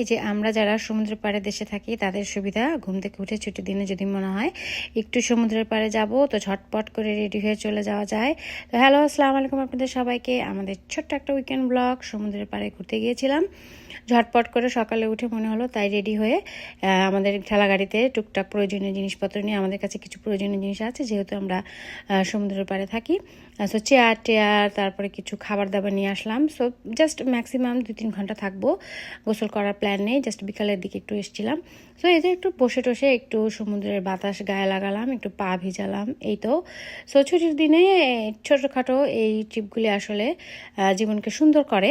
এই যে আমরা যারা সমুদ্রের পাড়ে দেশে থাকি, তাদের সুবিধা, ঘুম থেকে উঠে ছুটির দিনে যদি মনে হয় একটু সমুদ্রের পাড়ে যাব, তো ঝটপট করে রেডি হয়ে চলে যাওয়া যায়। তো হ্যালো আসসালামু আলাইকুম আপনাদের সবাইকে। আমাদের ছোট্ট একটা উইকেন্ড ব্লগ সমুদ্রের পাড়ে ঘুরতে গিয়েছিলাম। ঝটপট করে সকালে উঠে মনে হলো তাই রেডি হয়ে আমাদের ঠেলা গাড়িতে টুকটাক প্রয়োজনীয় জিনিসপত্র নিয়ে আমাদের কাছে কিছু প্রয়োজনীয় জিনিস আছে, যেহেতু আমরা সমুদ্রের পাড়ে থাকি। সো চেয়ার টেয়ার তারপরে কিছু খাবার দাবার নিয়ে আসলাম। সো জাস্ট ম্যাক্সিমাম দু তিন ঘণ্টা থাকব গোসল করার প্ল্যান নেই জাস্ট বিকালের দিকে একটু এসেছিলাম। সো এই যে একটু বসে টসে একটু সমুদ্রের বাতাস গায়ে লাগালাম, একটু পা ভিজালাম, এই তো। সো ছুটির দিনে ছোটোখাটো এই ট্রিপগুলি আসলে জীবনকে সুন্দর করে।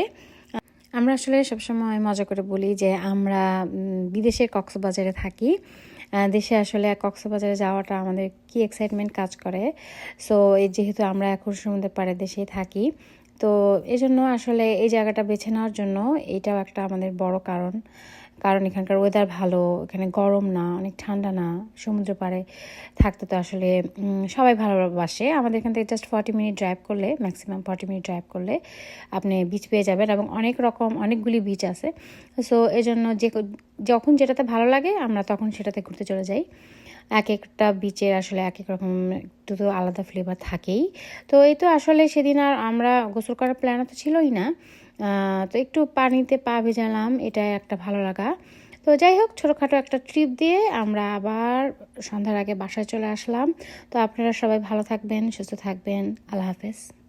আমরা আসলে সবসময় মজা করে বলি যে আমরা বিদেশে কক্সবাজারে থাকি। দেশে আসলে কক্সবাজারে যাওয়াটা আমাদের কি এক্সাইটমেন্ট কাজ করে। সো এই যেহেতু আমরা এখন সমুদ্রের পাড়ে দেশেই থাকি তো এই জন্য আসলে এই জায়গাটা বেছে নেওয়ার জন্য এটাও একটা আমাদের বড় কারণ। কারণ এখানকার ওয়েদার ভালো, এখানে গরম না, অনেক ঠান্ডা না, সমুদ্র পাড়ে থাকতে তো আসলে সবাই ভালোবাসে। আমাদের এখান থেকে জাস্ট ফর্টি মিনিট ড্রাইভ করলে ম্যাক্সিমাম ফর্টি মিনিট ড্রাইভ করলে আপনি বিচ পেয়ে যাবেন এবং অনেক রকম, অনেকগুলি বিচ আছে। সো এই জন্য যে যখন যেটাতে ভালো লাগে, আমরা তখন সেটাতে ঘুরতে চলে যাই। এক একটা বিচের আসলে এক এক রকম, একটু তো আলাদা ফ্লেভার থাকেই। তো এই তো আসলে সেদিন আর আমরা গোসল করার প্ল্যান তো ছিলই না। তো একটু পানিতে পা ভেজালাম, এটা একটা ভালো লাগা। তো যাই হোক, ছোটোখাটো একটা ট্রিপ দিয়ে আমরা আবার সন্ধ্যার আগে বাসায় চলে আসলাম। তো আপনারা সবাই ভালো থাকবেন, সুস্থ থাকবেন। আল্লাহ হাফেজ।